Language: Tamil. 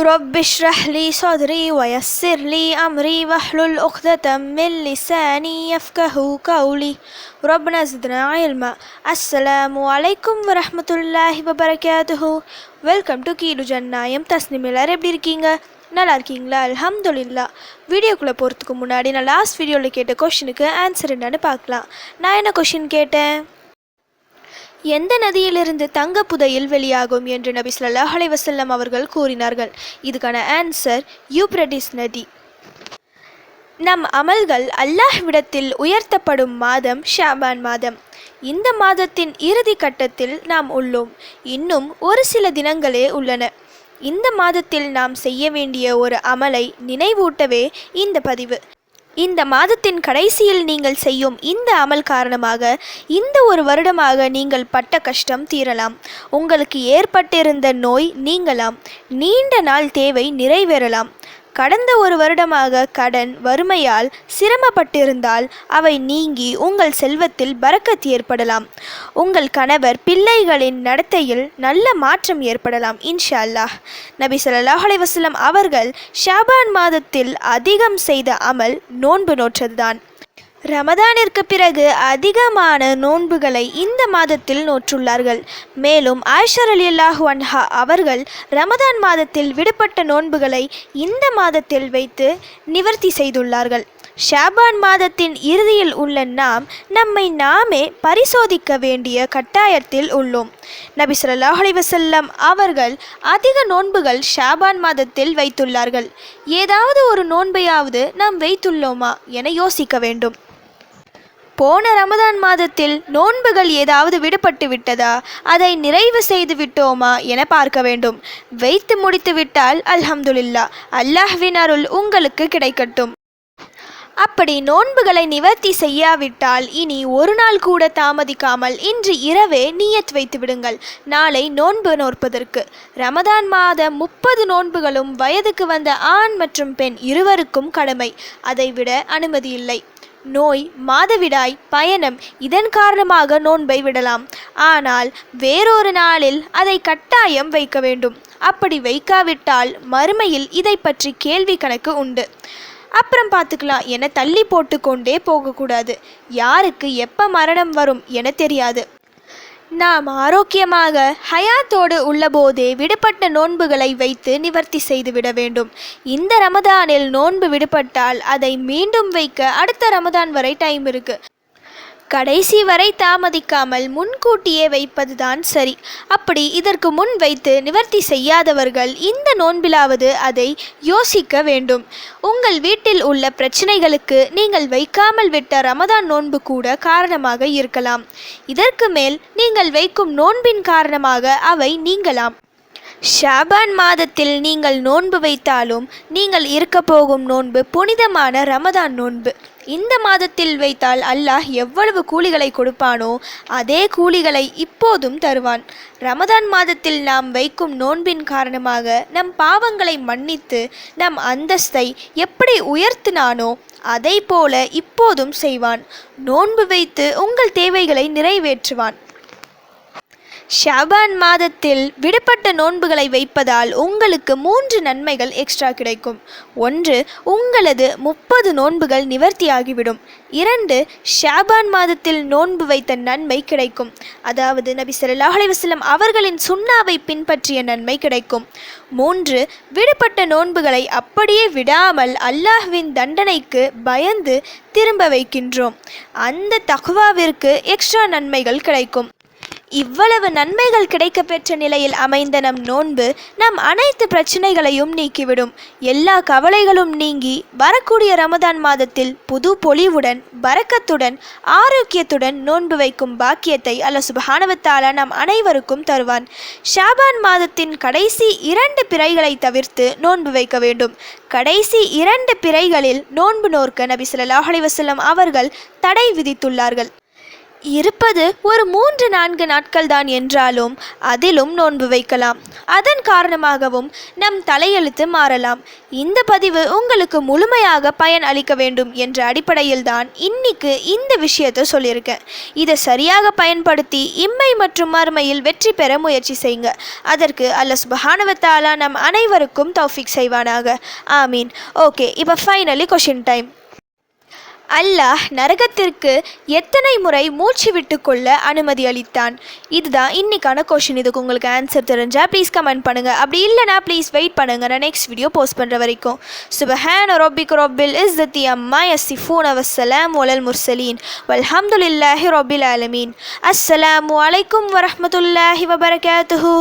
رب اشرح لي صدري ويسر لي أمري واحلل عقدة من لساني يفقه قولي ربنا زدنا علما السلام عليكم ورحمة الله وبركاته வெல்கம் டு கீடு ஜன்னாயம் தஸ்னிம் எல்லாரும் எப்படி இருக்கீங்க நல்லா இருக்கீங்களா அல்ஹம்துலில்லா வீடியோக்குள்ளே போகிறதுக்கு முன்னாடி நான் லாஸ்ட் வீடியோவில் கேட்ட கொஷினுக்கு ஆன்சர் என்னன்னு பார்க்கலாம் நான் என்ன கொஷின் கேட்டேன் எந்த நதியிலிருந்து தங்க புதையில் வெளியாகும் என்று நபி சொல்லாஹ் அலைவசல்லம் அவர்கள் கூறினார்கள். இதுக்கான ஆன்சர் யூப்ரடிஸ் நதி. நம் அமல்கள் அல்லாஹ்விடத்தில் உயர்த்தப்படும் மாதம் ஷாபான் மாதம். இந்த மாதத்தின் இறுதி கட்டத்தில் நாம் உள்ளோம். இன்னும் ஒரு சில தினங்களே உள்ளன. இந்த மாதத்தில் நாம் செய்ய வேண்டிய ஒரு அமலை நினைவூட்டவே இந்த பதிவு. இந்த மாதத்தின் கடைசியில் நீங்கள் செய்யும் இந்த அமல் காரணமாக இந்த ஒரு வருடமாக நீங்கள் பட்ட கஷ்டம் தீரலாம். உங்களுக்கு ஏற்பட்டிருந்த நோய் நீங்கலாம். நீண்ட நாள் தேவை நிறைவேறலாம். கடந்த ஒரு வருடமாக கடன் வறுமையால் சிரமப்பட்டிருந்தால் அவை நீங்கி உங்கள் செல்வத்தில் பறக்கத் ஏற்படலாம். உங்கள் கணவர் பிள்ளைகளின் நடத்தையில் நல்ல மாற்றம் ஏற்படலாம் இன்ஷா அல்லாஹ் நபி ஸல்லல்லாஹு அலைஹி அவர்கள் ஷாபான் மாதத்தில் அதிகம் செய்த அமல் நோன்பு நோற்றதுதான். ரமதானிற்கு பிறகு அதிகமான நோன்புகளை இந்த மாதத்தில் நோற்றுள்ளார்கள். மேலும் ஆயிஷர் அலி அல்லாஹுவன்ஹா அவர்கள் ரமதான் மாதத்தில் விடுபட்ட நோன்புகளை இந்த மாதத்தில் வைத்து நிவர்த்தி செய்துள்ளார்கள். ஷாபான் மாதத்தின் இறுதியில் உள்ள நாம் நம்மை நாமே பரிசோதிக்க வேண்டிய கட்டாயத்தில் உள்ளோம். நபி ஸல்லல்லாஹு அவர்கள் அதிக நோன்புகள் ஷாபான் மாதத்தில் வைத்துள்ளார்கள். ஏதாவது ஒரு நோன்பையாவது நாம் வைத்துள்ளோமா என யோசிக்க வேண்டும். போன ரமதான் மாதத்தில் நோன்புகள் ஏதாவது விடுபட்டு விட்டதா? அதை நிறைவு செய்து விட்டோமா என பார்க்க வேண்டும். வைத்து முடித்து விட்டால் அல்ஹம்துலில்லா. அல்லாஹ்வின் அருள் உங்களுக்கு கிடைக்கட்டும். அப்படி நோன்புகளை நிவர்த்தி செய்யாவிட்டால் இனி ஒரு நாள் கூட தாமதிக்காமல் இன்று இரவே நீயத் வைத்து விடுங்கள். நாளை நோன்பு நோற்பதற்கு. ரமதான் மாத முப்பது நோன்புகளும் வயதுக்கு வந்த ஆண் மற்றும் பெண் இருவருக்கும் கடமை. அதைவிட அனுமதி இல்லை. நோய் மாதவிடாய் பயணம் இதன் காரணமாக நோன்பை விடலாம். ஆனால் வேறொரு நாளில் அதை கட்டாயம் வைக்க வேண்டும். அப்படி வைக்காவிட்டால் மறுமையில் இதை பற்றி கேள்வி கணக்கு உண்டு. அப்புறம் பார்த்துக்கலாம். என தள்ளி போட்டுக்கொண்டே போகக்கூடாது. யாருக்கு எப்போ மரணம் வரும் என தெரியாது. நாம் ஆரோக்கியமாக ஹயாத்தோடு உள்ளபோதே விடுபட்ட நோன்புகளை வைத்து நிவர்த்தி செய்துவிட வேண்டும். இந்த ரமதானில் நோன்பு விடுபட்டால் அதை மீண்டும் வைக்க அடுத்த ரமதான் வரை டைம் இருக்குது கடைசி வரை தாமதிக்காமல் முன்கூட்டியே வைப்பதுதான் சரி. அப்படி இதற்கு முன் வைத்து நிவர்த்தி செய்யாதவர்கள் இந்த நோன்பிலாவது அதை யோசிக்க வேண்டும். உங்கள் வீட்டில் உள்ள பிரச்சனைகளுக்கு நீங்கள் வைக்காமல் விட்ட ரமதான் நோன்பு கூட காரணமாக இருக்கலாம். இதற்கு மேல் நீங்கள் வைக்கும் நோன்பின் காரணமாக அவை நீங்கலாம். ஷாபான் மாதத்தில் நீங்கள் நோன்பு வைத்தாலும் நீங்கள் இருக்க போகும் நோன்பு புனிதமான ரமதான் நோன்பு. இந்த மாதத்தில் வைத்தால் அல்லாஹ் எவ்வளவு கூலிகளை கொடுப்பானோ அதே கூலிகளை இப்போதும் தருவான். ரமதான் மாதத்தில் நாம் வைக்கும் நோன்பின் காரணமாக நம் பாவங்களை மன்னித்து நம் அந்தஸ்தை எப்படி உயர்த்தினானோ அதை போல இப்போதும் செய்வான். நோன்பு வைத்து உங்கள் தேவைகளை நிறைவேற்றுவான். ஷாபான் மாதத்தில் விடுபட்ட நோன்புகளை வைப்பதால் உங்களுக்கு மூன்று நன்மைகள் எக்ஸ்ட்ரா கிடைக்கும். ஒன்று உங்களது முப்பது நோன்புகள் நிவர்த்தியாகிவிடும். இரண்டு ஷாபான் மாதத்தில் நோன்பு வைத்த நன்மை கிடைக்கும். அதாவது நபி ஸல்லல்லாஹு அலைஹி அவர்களின் சுண்ணாவை பின்பற்றிய நன்மை கிடைக்கும். மூன்று விடுபட்ட நோன்புகளை அப்படியே விடாமல் அல்லாஹ்வின் தண்டனைக்கு பயந்து திரும்ப வைக்கின்றோம். அந்த தகுவாவிற்கு எக்ஸ்ட்ரா நன்மைகள் கிடைக்கும். இவ்வளவு நன்மைகள் கிடைக்கப்பெற்ற நிலையில் அமைந்த நம் நோன்பு நம் அனைத்து பிரச்சனைகளையும் நீக்கிவிடும். எல்லா கவலைகளும் நீங்கி வரக்கூடிய ரமதான் மாதத்தில் புது பொலிவுடன் வரக்கத்துடன் ஆரோக்கியத்துடன் நோன்பு வைக்கும் பாக்கியத்தை அல்ல சுபஹானவத்தாலா நம் அனைவருக்கும் தருவான். ஷாபான் மாதத்தின் கடைசி இரண்டு பிறைகளை தவிர்த்து நோன்பு வைக்க வேண்டும். கடைசி இரண்டு பிறைகளில் நோன்பு நோர்க்க நபி ஸல்லல்லாஹு அலைஹி அவர்கள் தடை விதித்துள்ளார்கள். இருப்பது ஒரு மூன்று நான்கு நாட்கள் தான் என்றாலும் அதிலும் நோன்பு வைக்கலாம். அதன் காரணமாகவும் நம் தலையெழுத்து மாறலாம். இந்த பதிவு உங்களுக்கு முழுமையாக பயன் அளிக்க வேண்டும் என்ற அடிப்படையில் தான் இன்னைக்கு இந்த விஷயத்தை சொல்லியிருக்கேன். இதை சரியாக பயன்படுத்தி இம்மை மற்றும் மறுமையில் வெற்றி பெற முயற்சி செய்யுங்க. அதற்கு அல்ல சுபஹானவத்தாலா நம் அனைவருக்கும் தௌஃபிக் செய்வானாக. ஆமீன். ஓகே இப்போ ஃபைனலி கொஷின் டைம் அல்லாஹ் நரகத்திற்கு எத்தனை முறை மூச்சு விட்டு கொள்ள அனுமதி அளித்தான்? இதுதான் இன்னைக்கான கொஷின் இதுக்கு உங்களுக்கு ஆன்சர் தெரிஞ்சால் ப்ளீஸ் கமெண்ட் பண்ணுங்க. அப்படி இல்லைனா ப்ளீஸ் வெயிட் பண்ணுங்க. நான் நெக்ஸ்ட் வீடியோ போஸ்ட் பண்ணுற வரைக்கும். சுபஹான் ரொபிக் ரொபில் தி அம்மா யசிஃபூன் அவசலாம் ஒலல் முர்சலீன் வல்ஹம்துல்லாஹி ரொபில் ஆலமீன் அஸ்ஸலாம் வலைக்கும் வரமத்துல்லாஹி வபரகாத்துஹு